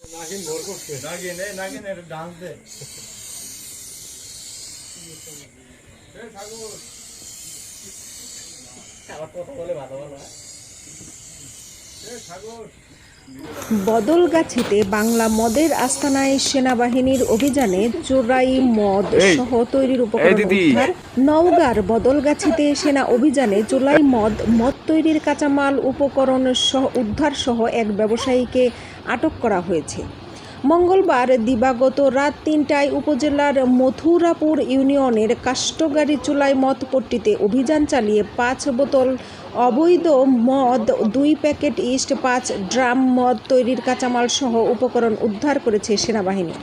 নাগিন ভোর করছে। নাগিন এই নাগিন এটা ডান্স দে। আবার কথা বলে ভালো ভালো ঠাকুর। বদলগাছিতে বাংলা মদের আস্তানায় সেনাবাহিনীর অভিযানে চোরাই মদ সহ তৈরির উপকরণ উদ্ধার। নওগাঁর বদলগাছিতে সেনা অভিযানে চোলাই মদ মদ তৈরির কাঁচামাল উপকরণ সহ উদ্ধার সহ এক ব্যবসায়ীকে আটক করা হয়েছে। মঙ্গলবার দিবাগত রাত তিনটায় উপজেলার মথুরাপুর ইউনিয়নের কাষ্টগাড়ি চুলাই মদ পট্টিতে অভিযান চালিয়ে পাঁচ বোতল অবৈধ মদ, দুই প্যাকেট ইস্ট, পাঁচ ড্রাম মদ তৈরির কাঁচামাল সহ উপকরণ উদ্ধার করেছে সেনাবাহিনী।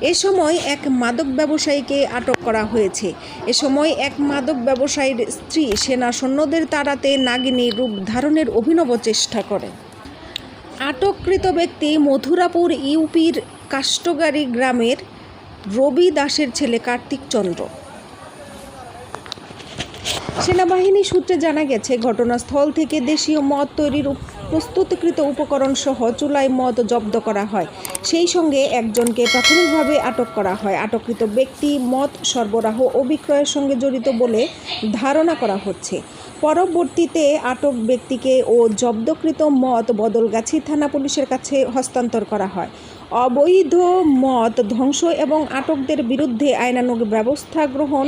এ সময় এক মাদক ব্যবসায়ীকে আটক করা হয়েছে। এ সময় এক মাদক ব্যবসায়ীর স্ত্রী সেনা সৈন্যদের তাড়াতে নাগিনী রূপ ধারণের অভিনব চেষ্টা করে। আটককৃত ব্যক্তি মথুরাপুর ইউপির কাষ্টগাড়ি গ্রামের রবি দাসের ছেলে কার্তিক চন্দ্র। সেনাবাহিনী সূত্রে জানা গেছে, ঘটনাস্থল থেকে দেশীয় মদ তৈরির প্রস্তুতকৃত উপকরণ সহ চুলাই মদ জব্দ করা হয়। সেই সঙ্গে একজনকে প্রাথমিকভাবে আটক করা হয়। আটককৃত ব্যক্তি মদ সরবরাহ ও বিক্রয়ের সঙ্গে জড়িত বলে ধারণা করা হচ্ছে। পরবর্তীতে আটক ব্যক্তিকে ও জব্দকৃত মদ বদলগাছি থানা পুলিশের কাছে হস্তান্তর করা হয়। অবৈধ মদ ধ্বংস এবং আটকদের বিরুদ্ধে আইনানুগ ব্যবস্থা গ্রহণ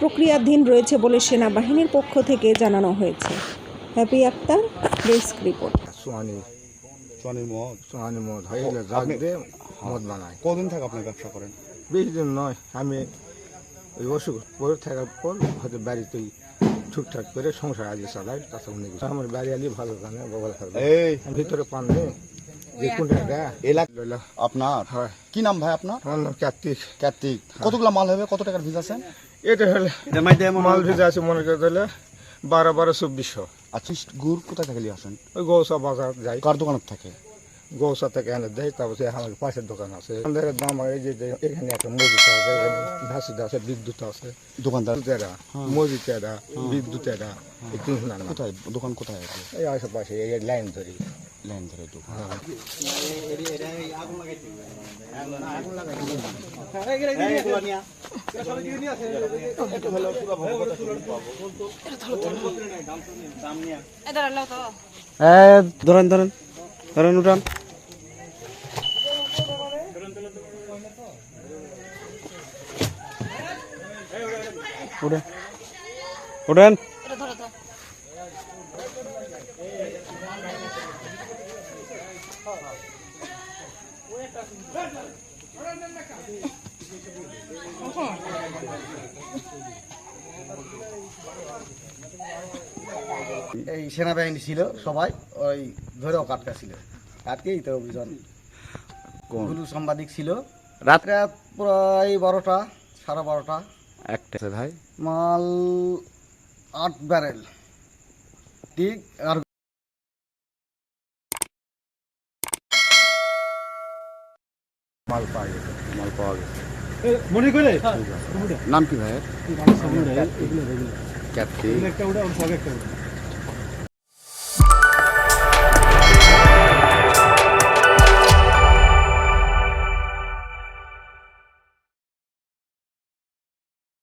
প্রক্রিয়াধীন রয়েছে বলে সেনাবাহিনীর পক্ষ থেকে জানানো হয়েছে। Happy Akter desk report. Swani সোয়ানির মদ? সোয়ানি মদ। হয়ে গেলে জাগ দিয়ে মদ বানায়। কদিন থেকে আপনি ব্যবসা করেন? বেশি দিন নয় আমি ওই অসুখ পরে থাকার পর হয়তো বাড়িতেই ঠিকঠাক করে সংসার আগে চালাই তাছাড়া অনেক। আমার বাড়ি আলি ভালো জানে বগল এই। ভিতরে পান নেই। আপনার? কি নাম ভাই আপনার? কার্তিক। কার্তিক। কতগুলো মাল হবে? কত টাকার ভিজ আছে? এটা হলে মাল ভিজা আছে মনে বারো বারো চব্বিশশো। আচ্ছা গুড় কোথায় থাকে নিয়ে আসেন? ওই গৌসা বাজার যাই। কার দোকানের থাকে? গৌসা থেকে এনে দেয় তারপরে আমার পাশের দোকান আছে। আমাদের দাম এই যে এখানে একটা মজুত আছে ভাসুদ আছে বিদ্যুৎ আছে। দোকানদার? বিদ্যুতেরা মসজিদ বিদ্যুতেরা এই তিনজন না কোথায় দোকান কোথায় আছে? এই আশেপাশে এই লাইন ধরি। লাইন ধরে ধরেন ধরেন ধরেন উঠান। উঠেন উঠেন। এই সেনাবাহিনী ছিল সবাই ওই ধরেও কাটকা ছিল। কাটকেই তো অভিযান। গুরু সাংবাদিক ছিল। রাত রাত প্রায় বারোটা সাড়ে বারোটা। একটা ভাই। মাল আট ব্যারেল। ঠিক আর মাল পাওয়া গেছে মাল পাওয়া গেছে। মনে করে? নাম কি ভাইয়ের? কার্তিক